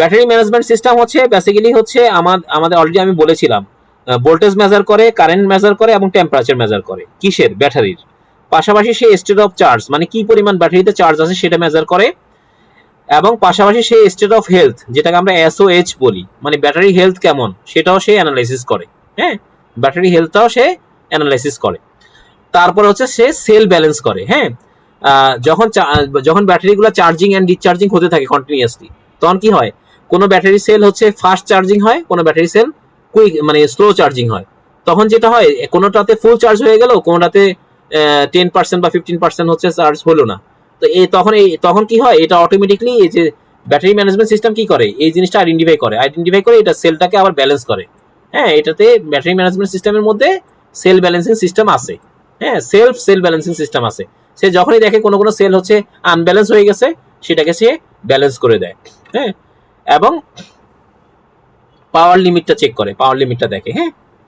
Battery management system হচ্ছে basically হচ্ছে আমার, আমাদের অলরেডি আমি বলেছিলাম ভোল্টেজ মেজার করে কারেন্ট মেজার করে এবং টেম্পারেচার মেজার করে। কিসের? ব্যাটারির পাশাপাশি সে স্টেট অফ চার্জ মানে কি পরিমাণ ব্যাটারিতে চার্জ আছে সেটা মেজার করে এবং পাশাপাশি সে স্টেট অফ হেলথ যেটাকে আমরা এসওএইচ বলি মানে ব্যাটারি হেলথ কেমন, সেটাও সে অ্যানালাইসিস করে হ্যাঁ? ব্যাটারি হেলথটাও সে অ্যানালাইসিস করে। তারপর হচ্ছে সে সেল ব্যালেন্স করে হ্যাঁ? যখন যখন ব্যাটারিগুলো চার্জিং অ্যান্ড ডিসচার্জিং হতে থাকে কন্টিনিউয়াসলি তখন কি হয়? কোনো ব্যাটারি সেল হচ্ছে ফাস্ট চার্জিং হয়, কোনো ব্যাটারি সেল কুইক মানে স্লো চার্জিং হয়। তখন যেটা হয়, কোনোটাতে ফুল চার্জ হয়ে গেল, কোনোটাতে টেন পার্সেন্ট বা ফিফটিন পার্সেন্ট হচ্ছে চার্জ হলো না। তো এই তখন এই, তখন কি হয়, এটা অটোমেটিকলি এই যে ব্যাটারি ম্যানেজমেন্ট সিস্টেম কি করে, এই জিনিসটা আইডেন্টিফাই করে। আইডেন্টিফাই করে এটা সেলটাকে আবার ব্যালেন্স করে। হ্যাঁ এটাতে ব্যাটারি ম্যানেজমেন্ট সিস্টেমের মধ্যে সেল ব্যালেন্সিং সিস্টেম আছে। হ্যাঁ সেলফ সেল ব্যালেন্সিং সিস্টেম আছে। সে যখনই দেখে কোনো কোনো সেল হচ্ছে আনব্যালেন্স হয়ে গেছে, সেটাকে সে ব্যালেন্স করে দেয়। হ্যাঁ এবং পাওয়ার লিমিটটা চেক করে পাওয়ার লিমিটটা দেখে হ্যাঁ?